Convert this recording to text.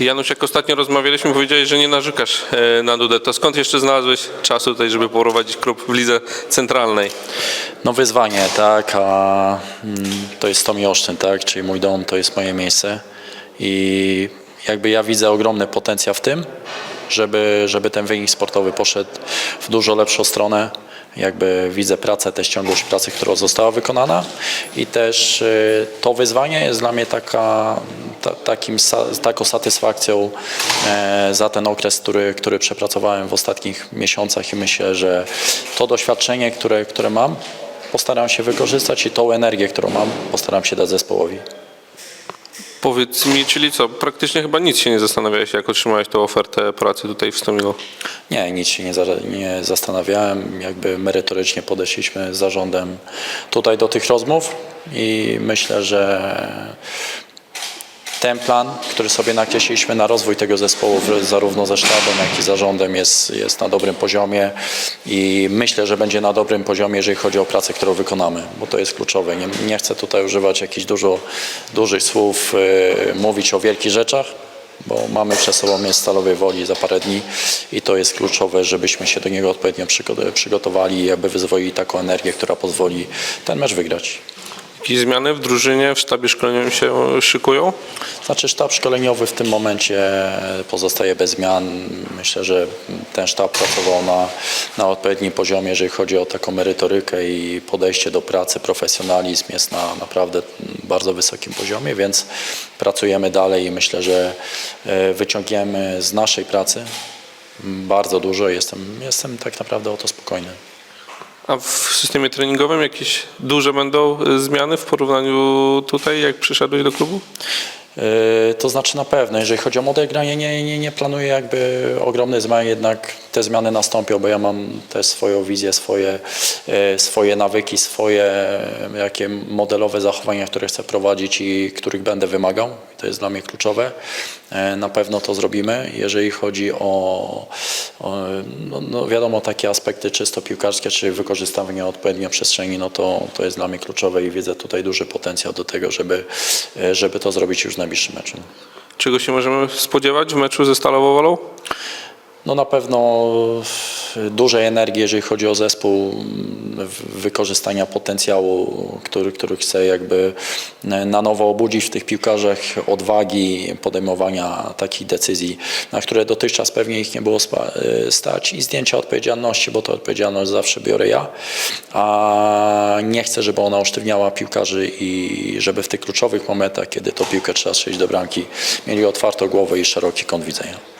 Janusz, jak ostatnio rozmawialiśmy, powiedziałeś, że nie narzekasz e, na Dudę. To skąd jeszcze znalazłeś czasu tutaj, żeby poprowadzić klub w lidze centralnej? No wyzwanie, tak, a mm, to jest Tomi Oszczyn, tak, czyli mój dom, to jest moje miejsce i jakby ja widzę ogromny potencjał w tym, żeby, żeby ten wynik sportowy poszedł w dużo lepszą stronę. Jakby widzę pracę, też ciągłość pracy, która została wykonana i też y, to wyzwanie jest dla mnie taka, ta, takim, sa- taką satysfakcją e, za ten okres, który, który przepracowałem w ostatnich miesiącach i myślę, że to doświadczenie, które, które mam, postaram się wykorzystać i tą energię, którą mam, postaram się dać zespołowi. Powiedz mi, czyli co, praktycznie chyba nic się nie zastanawiałeś, jak otrzymałeś tę ofertę pracy tutaj w Stomilu? Nie, nic się nie, za, nie zastanawiałem. Jakby merytorycznie podeszliśmy z zarządem tutaj do tych rozmów i myślę, że ten plan, który sobie nakreśliliśmy na rozwój tego zespołu zarówno ze sztabem, jak i zarządem jest, jest na dobrym poziomie i myślę, że będzie na dobrym poziomie, jeżeli chodzi o pracę, którą wykonamy, bo to jest kluczowe. Nie, nie chcę tutaj używać jakichś dużo, dużych słów, yy, mówić o wielkich rzeczach, bo mamy przed sobą mieć stalowej woli za parę dni i to jest kluczowe, żebyśmy się do niego odpowiednio przygo- przygotowali i jakby wyzwolili taką energię, która pozwoli ten mecz wygrać. Jakieś zmiany w drużynie, w sztabie szkoleniowym się szykują? Znaczy sztab szkoleniowy w tym momencie pozostaje bez zmian. Myślę, że ten sztab pracował na, na odpowiednim poziomie, jeżeli chodzi o taką merytorykę i podejście do pracy, profesjonalizm jest na naprawdę bardzo wysokim poziomie, więc pracujemy dalej i myślę, że e, wyciągniemy z naszej pracy bardzo dużo. Jestem, jestem tak naprawdę o to spokojny. A w systemie treningowym jakieś duże będą e, zmiany w porównaniu tutaj, jak przyszedłeś do klubu? Yy, To znaczy na pewno, jeżeli chodzi o model grania, nie, nie, nie planuję jakby ogromnych zmian, jednak te zmiany nastąpią, bo ja mam też swoją wizję, swoje, yy, swoje nawyki, swoje jakie modelowe zachowania, które chcę prowadzić i których będę wymagał. To jest dla mnie kluczowe. Na pewno to zrobimy. Jeżeli chodzi o no, no wiadomo, takie aspekty czysto piłkarskie, czyli wykorzystywanie odpowiednio przestrzeni, no to, to jest dla mnie kluczowe i widzę tutaj duży potencjał do tego, żeby, yy, żeby to zrobić już w najbliższym meczu. Czego się możemy spodziewać w meczu ze Stalową Wolą? No na pewno dużej energii, jeżeli chodzi o zespół, wykorzystania potencjału, który, który chce jakby na nowo obudzić w tych piłkarzach odwagi podejmowania takich decyzji, na które dotychczas pewnie ich nie było spa- stać i zdjęcia odpowiedzialności, bo to odpowiedzialność zawsze biorę ja, a nie chcę, żeby ona usztywniała piłkarzy i żeby w tych kluczowych momentach, kiedy to piłkę trzeba strzelić do bramki, mieli otwartą głowę i szeroki kąt widzenia.